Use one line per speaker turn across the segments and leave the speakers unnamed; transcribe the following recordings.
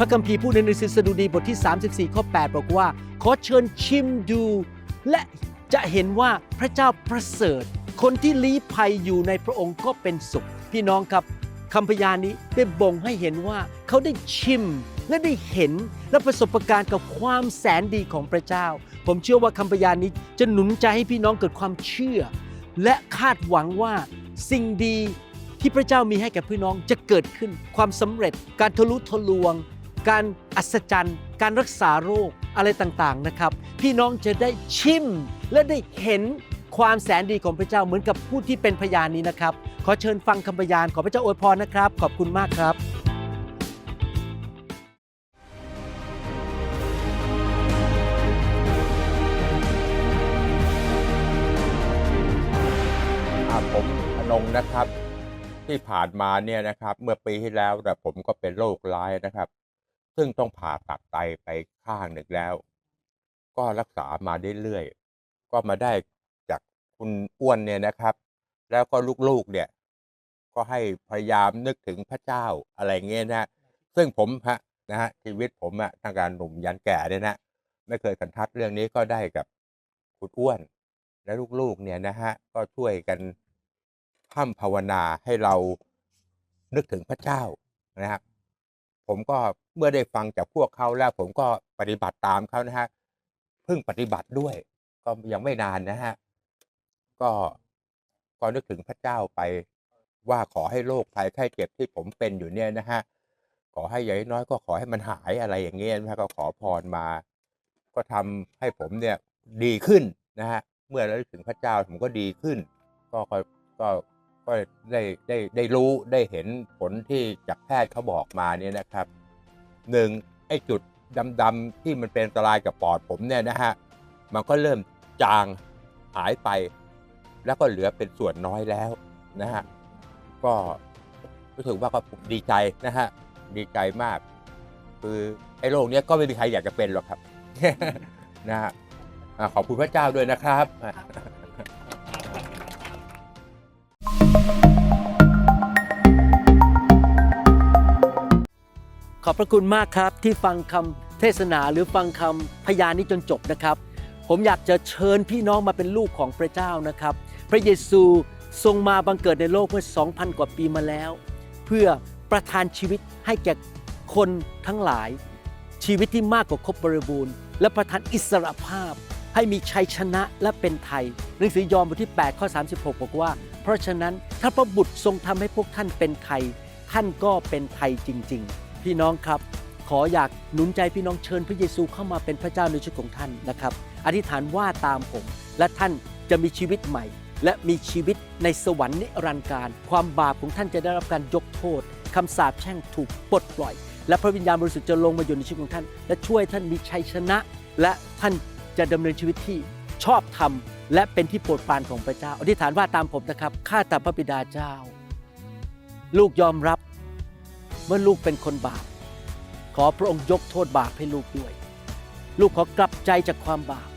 พระคัมภีร์พูดในหนังสือสดุดีบทที่ 34 ข้อ 8 บอกว่า ขอเชิญชิมดู และจะเห็นว่าพระเจ้าประเสริฐ คนที่ลี้ภัยอยู่ในพระองค์ก็เป็นสุข พี่น้องครับคำพยานนี้ได้บ่งให้เห็นว่าเขาได้ชิมและได้เห็นและประสบการณ์กับความแสนดีของพระเจ้า ผมเชื่อว่าคำพยานนี้จะหนุนใจให้พี่น้องเกิดความเชื่อ และคาดหวังว่าสิ่งดีที่พระเจ้ามีให้แก่พี่น้องจะเกิดขึ้น ความสำเร็จการทะลุทะลวง การอัศจรรย์ การรักษาโรคอะไรต่างๆนะครับ พี่น้องจะได้ชิมและได้เห็นความแสนดีของพระเจ้าเหมือนกับผู้ที่เป็นพยานนี้นะครับ ขอเชิญฟังคำพยานขอพระเจ้าอวยพรนะครับ ขอบคุณมากครับ
ผมอนงนะครับ ที่ผ่านมาเนี่ยนะครับ เมื่อปีที่แล้วแต่ผมก็เป็นโรคร้ายนะครับ ซึ่งต้องผ่าตัดไตไปข้างหนึ่งแล้ว ก็รักษามาเรื่อยๆก็มาได้จากคุณอ้วนเนี่ยนะครับ แล้วก็ลูกๆเนี่ย ก็ให้พยายามนึกถึงพระเจ้าอะไรเงี้ยนะซึ่งผมฮะนะฮะชีวิตผมอะตั้งแต่หนุ่มยันแก่เนี่ยนะไม่เคยสันทัดเรื่องนี้ก็ได้กับคุณอ้วน และลูกๆเนี่ยนะฮะก็ช่วยกันพ่ำภาวนาให้เรานึกถึงพระเจ้านะครับ ผมก็เมื่อได้ฟังจากพวกเขาแล้วผมก็ปฏิบัติตามเขานะฮะเพิ่งปฏิบัติด้วย ก็ยังไม่นานนะฮะก็ก็นึกถึงพระเจ้าไปว่าขอให้โรคภัยไข้เจ็บที่ผมเป็นอยู่เนี่ยนะฮะขอให้อย่น้อยก็ขอให้มันหายอะไรอย่างเงี้ยนะฮะก็ขอพรมา ก็ทำให้ผมเนี่ยดีขึ้นนะฮะเมื่อระลึกถึงพระเจ้าผมก็ดีขึ้น ก็ก็ ก็ได้ได้ได้รู้ได้เห็นผลที่จากแพทย์เขาบอกมาเนี่ยนะครับหนึ่งไอ้จุดดำๆที่มันเป็นอันตรายกับปอดผมเนี่ยนะฮะมันก็เริ่มจางหายไป แล้วก็เหลือเป็นส่วนน้อยแล้วนะฮะก็รู้สึกว่าก็ผมดีใจนะฮะดีใจมาก คือไอ้โรคเนี้ยก็ไม่มีใครอยากจะเป็นหรอกครับนะฮะอ่าขอบคุณพระเจ้าด้วยนะครับ
อบพระคุณมากครับที่ฟังคำเทศนาหรือฟังคำพยานนี้จนจบนะครับ ผมอยากจะเชิญพี่น้องมาเป็นลูกของพระเจ้านะครับ พระเยซูทรงมาบังเกิดในโลกเมื่อ 2,000 กว่าปีมาแล้ว เพื่อประทานชีวิตให้แก่คนทั้งหลาย ชีวิตที่มากกว่าครบบริบูรณ์ และประทานอิสรภาพ ให้มีชัยชนะและเป็นไทยหนังสือยอห์นบทที่8ข้อ36 บอกว่า เพราะฉะนั้นถ้าพระบุตรทรงทำให้พวกท่านเป็นไทย ท่านก็เป็นไทยจริง ๆ พี่น้องครับ ขออยากหนุนใจพี่น้องเชิญพระเยซูเข้ามาเป็นพระเจ้าในชีวิตของท่านนะครับ อธิษฐานว่าตามผม และท่านจะมีชีวิตใหม่ และมีชีวิตในสวรรค์นิรันดร์การ ความบาปของท่านจะได้รับการยกโทษคำสาปแช่งถูกปลดปล่อย และพระวิญญาณบริสุทธิ์จะลงมาอยู่ในชีวิตของท่าน และช่วยท่านมีชัยชนะ และท่านจะดำเนินชีวิตที่ชอบธรรมและเป็นที่โปรดปรานของพระเจ้า อธิษฐานว่าตามผมนะครับ ข้าแต่พระบิดาเจ้า ลูกยอมรับ เมื่อลูกเป็นคนบาป ขอพระองค์ยกโทษบาปให้ลูกด้วย ลูกขอกลับใจจากความบาป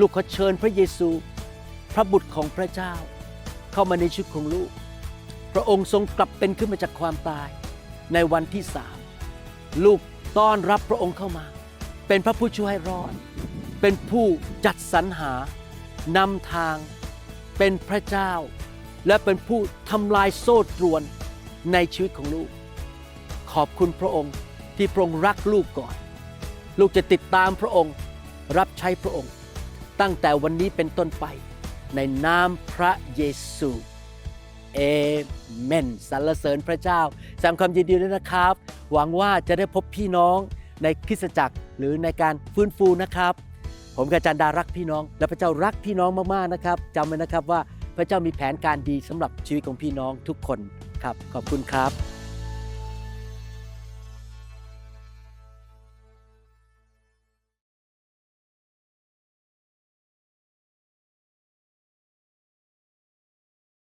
ลูกขอเชิญพระเยซู พระบุตรของพระเจ้า เข้ามาในชีวิตของลูก พระองค์ทรงกลับเป็นขึ้นมาจากความตาย ในวันที่สามลูกต้อนรับพระองค์เข้ามา เป็นพระผู้ช่วยให้รอด เป็นผู้จัดสรรหานำทาง เป็นพระเจ้า และเป็นผู้ทำลายโซ่ตรวนในชีวิตของลูก ขอบคุณพระองค์ที่พระองค์รักลูกก่อน ลูกจะติดตามพระองค์รับใช้พระองค์ ตั้งแต่วันนี้เป็นต้นไป ในนามพระเยซูเอเมนสรรเสริญพระเจ้าแสดงความยินดีด้วยนะครับ หวังว่าจะได้พบพี่น้องในคริสตจักรหรือในการฟื้นฟูนะครับ ผมกับอาจารย์ดารักพี่น้อง และพระเจ้ารักพี่น้องมากๆนะครับจำไว้นะครับว่าพระเจ้ามีแผนการดีสำหรับชีวิตของพี่น้องทุกคนครับ ขอบคุณครับ